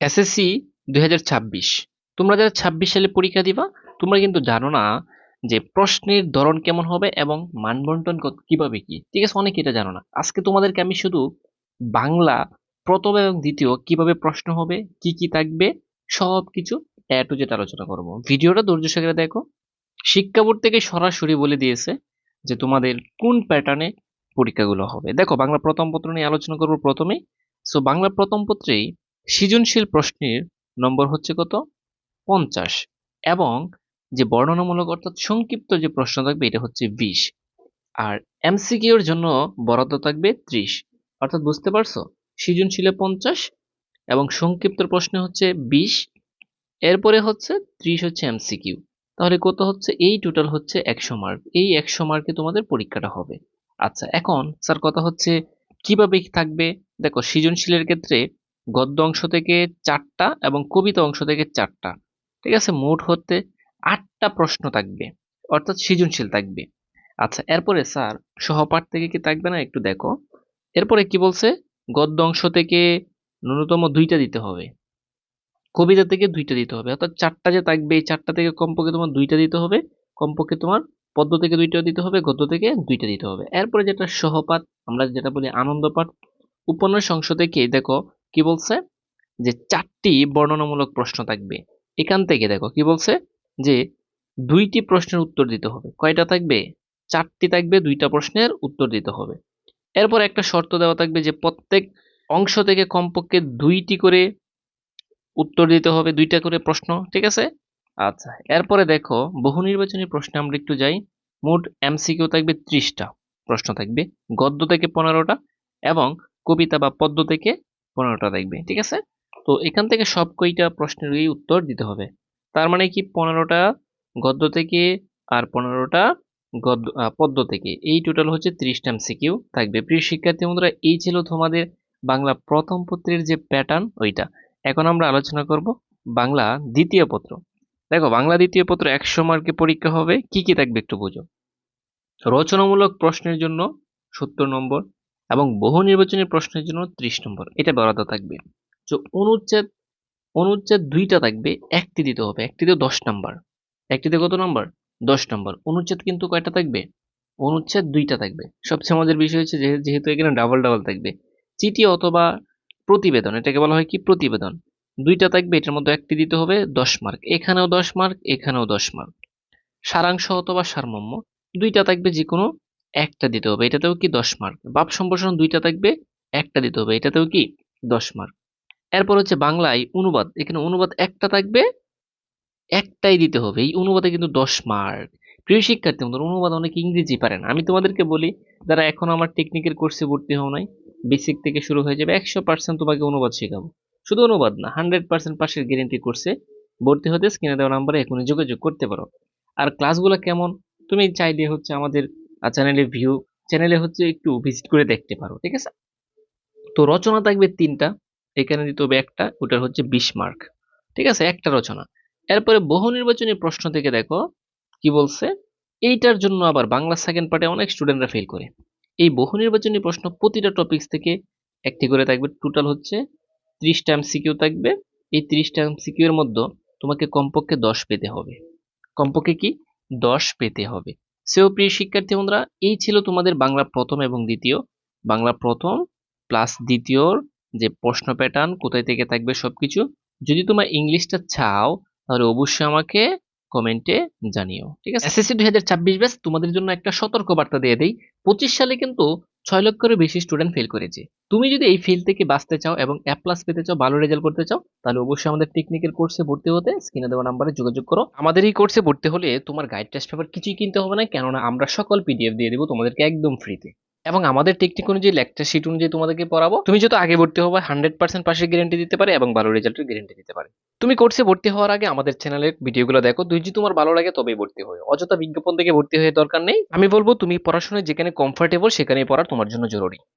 SSC দুই হাজার ছাব্বিশ। তোমরা যারা ছাব্বিশ সালে পরীক্ষা দিবা, তোমরা কিন্তু জানো না যে প্রশ্নের ধরন কেমন হবে এবং মানবন্টন কীভাবে কি। ঠিক আছে, অনেকে এটা জানো না। আজকে তোমাদেরকে আমি শুধু বাংলা, প্রথম এবং দ্বিতীয় কীভাবে প্রশ্ন হবে, কি কি থাকবে সব কিছু এ টু আলোচনা করব। ভিডিওটা ধৈর্য সহকারে দেখো। শিক্ষা বোর্ড থেকে সরাসরি বলে দিয়েছে যে তোমাদের কোন প্যাটার্নে পরীক্ষাগুলো হবে। দেখো, বাংলা প্রথম পত্র নিয়ে আলোচনা করব প্রথমে সো বাংলা প্রথম পত্রেই সৃজনশীল প্রশ্নের নম্বর হচ্ছে কত? পঞ্চাশ। এবং যে বর্ণনামূলক অর্থাৎ সংক্ষিপ্ত যে প্রশ্ন থাকবে, এটা হচ্ছে বিশ। আর এমসিকিউর জন্য বরাদ্দ থাকবে ত্রিশ। অর্থাৎ বুঝতে পারছ? সৃজনশীলে পঞ্চাশ এবং সংক্ষিপ্ত প্রশ্ন হচ্ছে বিশ। এরপরে হচ্ছে ত্রিশ হচ্ছে এমসিকিউ তাহলে কত হচ্ছে? এই টোটাল হচ্ছে একশো মার্ক এই একশো মার্কে তোমাদের পরীক্ষাটা হবে। আচ্ছা এখন স্যার কথা হচ্ছে কীভাবে থাকবে? দেখো, সৃজনশীলের ক্ষেত্রে গদ্য অংশ থেকে চারটা এবং কবিতা অংশ থেকে চারটা। ঠিক আছে? মোট হতে আটটা প্রশ্ন থাকবে। অর্থাৎ সৃজনশীল থাকবে। আচ্ছা এরপরে স্যার, সহপাঠ থেকে কি থাকবে না? একটু দেখো। এরপরে কি বলছে? গদ্য অংশ থেকে ন্যূনতম দুইটা দিতে হবে। কবিতা থেকে দুইটা দিতে হবে। অর্থাৎ চারটা যে থাকবে, এই চারটা থেকে কমপক্ষে তোমার দুইটা দিতে হবে। কমপক্ষে তোমার পদ্য থেকে দুইটা দিতে হবে, গদ্য থেকে দুইটা দিতে হবে। এরপরে যেটা সহপাঠ, আমরা যেটা বলি আনন্দপাঠ, উপন্যাস অংশ থেকে দেখো কি বলছে? যে চারটি বর্ণনামূলক প্রশ্ন থাকবে। এখান থেকে দেখো কি বলছে? যে দুইটি প্রশ্নের উত্তর দিতে হবে। কয়টা থাকবে? চারটি থাকবে, দুইটা প্রশ্নের উত্তর দিতে হবে। এরপর একটা শর্ত দেওয়া থাকবে যে প্রত্যেক অংশ থেকে কমপক্ষে দুইটি করে উত্তর দিতে হবে, দুইটা করে প্রশ্ন, ঠিক আছে? আচ্ছা এরপরে দেখো, বহু নির্বাচনী প্রশ্নে আমরা একটু যাই। মোট এমসিকিউ থাকবে ত্রিশটা প্রশ্ন থাকবে, গদ্য থেকে পনেরোটা এবং কবিতা বা পদ্য থেকে পনেরোটা থাকবে ঠিক আছে? তো এখান থেকে সব কয়টা প্রশ্নেরই উত্তর দিতে হবে। তার মানে কি পনেরোটা গদ্য থেকে আর পনেরোটা গদ্য পদ্য থেকে। এই টোটাল হচ্ছে ত্রিশটা এমসিকিউ থাকবে। প্রিয় শিক্ষার্থী বন্ধুরা, এই ছিল তোমাদের বাংলা প্রথম পত্রের যে প্যাটার্ন ওইটা। এখন আমরা আলোচনা করব বাংলা দ্বিতীয় পত্র। দেখো, বাংলা দ্বিতীয় পত্র একশো মার্কে পরীক্ষা হবে। কি কি থাকবে একটু বুঝো। রচনামূলক প্রশ্নের জন্য সত্তর নম্বর এবং বহু নির্বাচনী প্রশ্নের জন্য ত্রিশ নম্বর। এটা বরাদ্দ থাকবে। তো অনুচ্ছেদ অনুচ্ছেদ দুইটা থাকবে, একটি দিতে হবে একটিতে দশ নম্বর। একটিতে কত নম্বর? দশ নম্বর। অনুচ্ছেদ কিন্তু কয়টা থাকবে? অনুচ্ছেদ দুইটা থাকবে। সবচেয়ে মজার বিষয় হচ্ছে যেহেতু এখানে ডাবল ডাবল থাকবে। চিঠি অথবা প্রতিবেদন, এটাকে বলা হয় কি? প্রতিবেদন। দুইটা থাকবে, এটার মধ্যে একটি দিতে হবে, দশ মার্ক। এখানেও দশ মার্ক, এখানেও দশ মার্ক। সারাংশ অথবা সারমর্ম, দুইটা থাকবে যে কোনো একটা দিতে হবে, এটাতেও কি দশ মার্ক বাপ সম্প্রসারণ দুইটা থাকবে, একটা দিতে হবে, এটাতেও কি দশ মার্ক এরপর হচ্ছে বাংলায় অনুবাদ, এখানে অনুবাদ একটা থাকবে, একটাই দিতে হবে, এই অনুবাদে কিন্তু দশ মার্ক প্রিয় শিক্ষার্থী বন্ধুরা, অনুবাদ অনেক ইংরেজি পারেন আমি তোমাদেরকে বলি, যারা এখন আমার টেকনিকের কোর্সে ভর্তি হও নাই বেসিক থেকে শুরু হয়ে যাবে, একশো পার্সেন্ট তোমাকে অনুবাদ শেখাবো। শুধু অনুবাদ না হান্ড্রেড পার্সেন্ট পাশের গ্যারেন্টি কোর্সে ভর্তি হতে স্ক্রিনে দেওয়া নাম্বারে এখনই যোগাযোগ করতে পারো। আর ক্লাসগুলো কেমন? তুমি চাইলে হচ্ছে আমাদের চ্যানেলে ভিউ চ্যানেলে হচ্ছে একটু ভিজিট করে দেখতে পারো, ঠিক আছে? তো রচনা থাকবে তিনটা, এখানে দিতে হবে একটা, ওটার হচ্ছে বিশ মার্ক ঠিক আছে? একটা রচনা। এরপরে বহু নির্বাচনী প্রশ্ন থেকে দেখো, কি বলছে? এইটার জন্য আবার বাংলা সেকেন্ড পার্টে অনেক স্টুডেন্টরা ফেল করে। এই বহু নির্বাচনী প্রশ্ন প্রতিটা টপিকস থেকে একটি করে থাকবে টোটাল হচ্ছে ত্রিশটা এমসিকিউ থাকবে। এই ত্রিশটা এমসিকিউ এর মধ্যে তোমাকে কমপক্ষে দশ পেতে হবে। কমপক্ষে কি? দশ পেতে হবে। সেও প্রিয় শিক্ষার্থী বন্ধুরা, এই ছিল তোমাদের বাংলা প্রথম এবং দ্বিতীয়। বাংলা প্রথম প্লাস দ্বিতীয়র যে প্রশ্ন প্যাটার্ন কোথায় থেকে থাকবে সব কিছু যদি তোমার ইংলিশটা চাও, তাহলে অবশ্যই আমাকে কমেন্টে জানিও, ঠিক আছে? এসএসসি দুই হাজার ছাব্বিশ ব্যাস তোমাদের জন্য একটা সতর্ক বার্তা দিয়ে দেই। পঁচিশ সালে কিন্তু ছয় লক্ষেরও বেশি স্টুডেন্ট ফেল করেছে। তুমি যদি এই ফেল থেকে বাঁচতে চাও এবং অ্যাপ্লাস প্লাস পেতে চাও, ভালো রেজাল্ট করতে চাও, তাহলে অবশ্যই আমাদের টেকনিক্যাল কোর্সে ভর্তি হতে স্ক্রিনে দেওয়া নাম্বারে যোগাযোগ করো। আমাদের এই কোর্সে ভর্তি হলে তোমার গাইড টেস্ট পেপার কিছুই কিনতে হবে না, কেননা আমরা সকল পিডিএফ দিয়ে দেবো তোমাদেরকে একদম ফ্রিতে এবং আমাদের টেকনিক অনুযায়ী লেকচার শিট অনুযায়ী তোমাদেরকে পড়াবো। তুমি যত আগে ভর্তি হবে হান্ড্রেড পার্সেন্ট পাশের গ্যারেন্টি দিতে পারে এবং ভালো রেজাল্টের গ্যারেন্টি দিতে পারে। তুমি কোর্সে ভর্তি হওয়ার আগে আমাদের চ্যানেলের ভিডিওগুলো দেখো। তুই যদি তোমার ভালো লাগে তবেই ভর্তি হয়ে অযথা বিজ্ঞাপন থেকে ভর্তি হয়ে দরকার নেই। আমি বলব, তুমি পড়াশোনায় যেখানে কমফোর্টেবল সেখানেই পড়া তোমার জন্য জরুরি।